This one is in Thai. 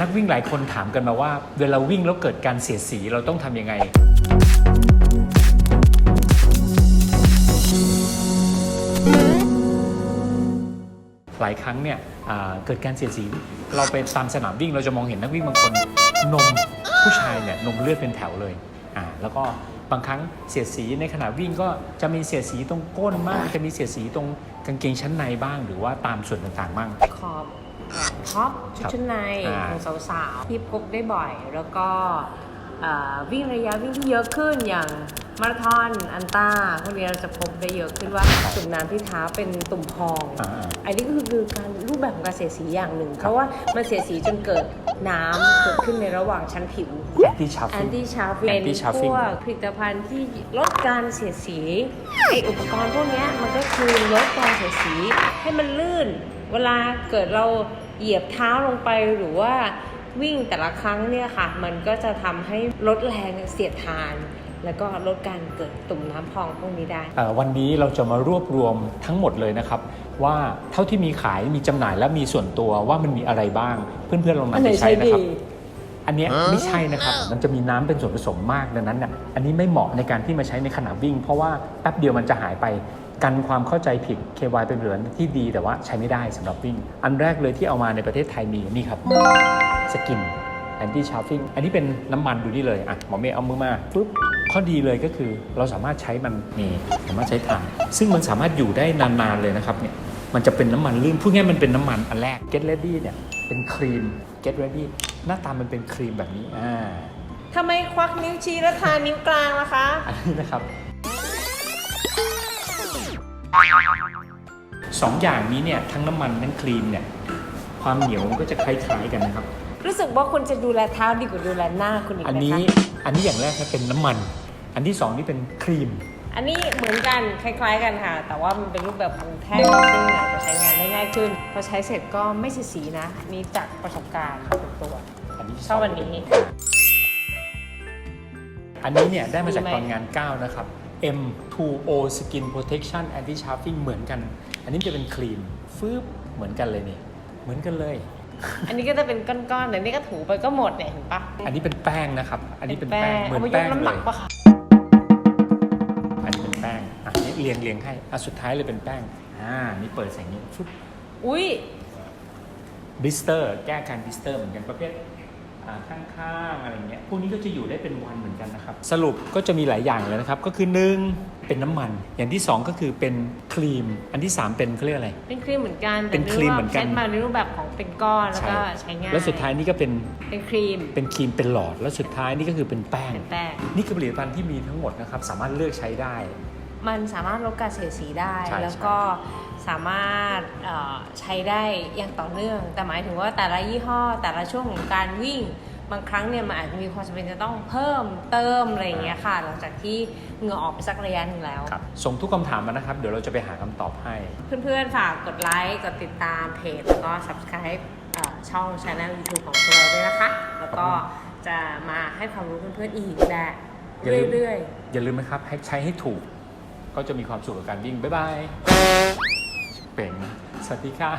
นักวิ่งหลายคนถามกันมาว่า เวลาวิ่งแล้วเกิดการเสียดสีเราต้องทำยังไง หลายครั้งเนี่ยอ่าเกิดการเสียดสี เราไปตามสนามวิ่งเราจะมองเห็นนักวิ่งบางคนนมผู้ชายเนี่ยนมเลือดเป็นแถวเลยอ่าแล้วก็บางครั้งเสียดสีในขณะวิ่งก็จะมีเสียดสีตรงก้นบ้างจะมีเสียดสีตรงกางเกงชั้นในบ้าง หรือว่าตามส่วนต่างๆบ้าง ขอบ ท็อปชุดชั้นในอ่าของสาวๆที่พบได้บ่อย แล้วก็เอ่อวิ่งระยะวิ่งที่เยอะขึ้นอย่างมาราธอนอันต้าพวกนี้เราจะพบได้เยอะขึ้นว่าตุ่มน้ำที่เท้าเป็นตุ่มพองอ่าอันนี้ก็คือคือการรูปแบบของการเสียดสีอย่างหนึ่ง เพราะว่ามันเสียดสีจนเกิดน้ำเกิดขึ้นในระหว่างชั้นผิวแอนตี้ชาร์แอฟินงตี้ชาร์ฟิง Anti-chafing พวกผลิตภัณฑ์ที่ลดการเสียดสีไออุปกรณ์พวกเนี้ยมันก็คือลดการเสียดสีให้มันลื่น เวลาเกิดเรา เหยียบเท้าลงไปหรือว่าวิ่งแต่ละครั้งเนี่ยค่ะ มันก็จะทำให้ลดแรงเสียดทาน แล้วก็ลดการเกิดตุ่มน้ำพองพวกนี้ได้เอ่อวันนี้เราจะมารวบรวมทั้งหมดเลยนะครับ ว่าเท่าที่มีขายมีจำหน่ายและมีส่วนตัวว่ามันมีอะไรบ้าง เพื่อนๆลองนำไปใช้นะครับอันเนี้ยไม่ใช่นะครับ มันจะมีน้ำเป็นส่วนผสมมากดังนั้นเนี่ยอันนี้ไม่เหมาะในการที่มาใช้ในขณะวิ่ง เพราะว่าแป๊บเดียวมันจะหายไป กันความเข้าใจผิด KY เป็นเหลือนที่ดีแต่ว่าใช้ไม่ได้สำหรับวิ่ง อันแรกเลยที่เอามาในประเทศไทยมีนี่ครับสกินแอนตี้ชาร์ฟิงอันนี้เป็นน้ำมันดูนี่เลยอะหมอเมย์เอามือมาปุ๊บข้อดีเลยก็คือเราสามารถใช้มันนี่สามารถใช้ทานซึ่งมันสามารถอยู่ได้นานๆเลยนะครับเนี่ยมันจะเป็นน้ำมันลื่นพูดง่ายๆมันเป็นน้ำมันอันแรก Get Ready เนี่ยเป็นครีม Get Ready หน้าตามันเป็นครีมแบบนี้อ่าทำไมควักนิ้วชี้แล้วทานิ้วกลางล่ะคะ อันนี้นะครับ สองอย่างนี้เนี่ยทั้งน้ำมันทั้งครีมเนี่ยความเหนียวมันก็จะคล้ายๆกันนะครับ รู้สึกว่าคุณจะดูแลเท้าดีกว่าดูแลหน้าคุณอีกอันนะคะนี้อันนี้อย่างแรกนะเป็นน้ำมัน อันที่สองนี่เป็นครีม อันนี้เหมือนกันคล้าย ๆ กันค่ะ แต่ว่ามันเป็นรูปแบบของแท่งซึ่งอาจจะใช้งานได้ง่ายขึ้น พอใช้เสร็จก็ไม่เสียสีนะอันนี่จากประสบการณ์ส่วนตัว อันนี้ชอบอันนี้ อันนี้เนี่ยได้มาจากดีไหมตอนงาน9นะครับ M2O Skin Protection Anti Chafing เหมือนกัน อันนี้จะเป็นครีมฟืบเหมือนกันเลยนี่ เหมือนกันเลย อันนี้ก็จะเป็นก้อนๆแต่นี่ก็ถูไปก็หมดเนี่ยเห็นปะอันนี้เป็นแป้งนะครับ อันนี้เป็นแป้งเหมืเอาอนมายกแป้งน้ำหเลนักยปะคะอันนี้เป็นแป้งอะนี่เรียงเรียงให้อะสุดท้ายเลยเป็นแป้งอ่านี่เปิดใส่อย่างนี้ฟุบอุ้ยบลิสเตอร์ แก้การบลิสเตอร์เหมือนกันประเภทอ่า ข้างๆอะไรเงี้ยพวกนี้ก็จะอยู่ได้เป็นวันเหมือนกันนะครับ สรุปก็จะมีหลายอย่างเลยนะครับ ก็คือหนึ่งเป็นน้ำมัน อย่างที่สองก็คือเป็นครีม อันที่สามเป็นเขาเรียกอะไร เป็นครีมเหมือนกันเป็นครีมเหมือนกันใช้มาในรูปแบบของเป็นก้อนแล้วก็ใช้ง่ายแล้วสุดท้ายนี่ก็เป็นเป็นครีม เป็นครีมเป็นหลอด แล้วสุดท้ายนี่ก็คือเป็นแป้งเป็นแป้งนี่คือผลิตภัณฑ์ที่มีทั้งหมดนะครับสามารถเลือกใช้ได้ มันสามารถลดการเสียดสีได้ ใช่แล้วก็สามารถเอ่อใช้ได้อย่างต่อเนื่อง แต่หมายถึงว่าแต่ละยี่ห้อ แต่ละช่วงของการวิ่ง บางครั้งเนี่ยมันอาจจะมีความจำเป็นจะต้องเพิ่มเติมอะไรอย่างเงี้ยค่ะ หลังจากที่เหงื่อออกไปสักระยะหนึ่งแล้ว ครับส่งทุกคำถามมานะครับ เดี๋ยวเราจะไปหาคำตอบให้ เพื่อนๆ ฝากกดไลค์ กดติดตามเพจ แล้วก็ subscribe เอ่อช่อง channel YouTube ของเราด้วยนะคะ แล้วก็จะมาให้ความรู้เพื่อนๆ อีกและอย่าลืม เรื่อยอย่าลืมนะครับให้ใช้ให้ถูก ก็จะมีความสุขกับการวิ่ง บ๊ายบาย เป่งสวัสดีครับ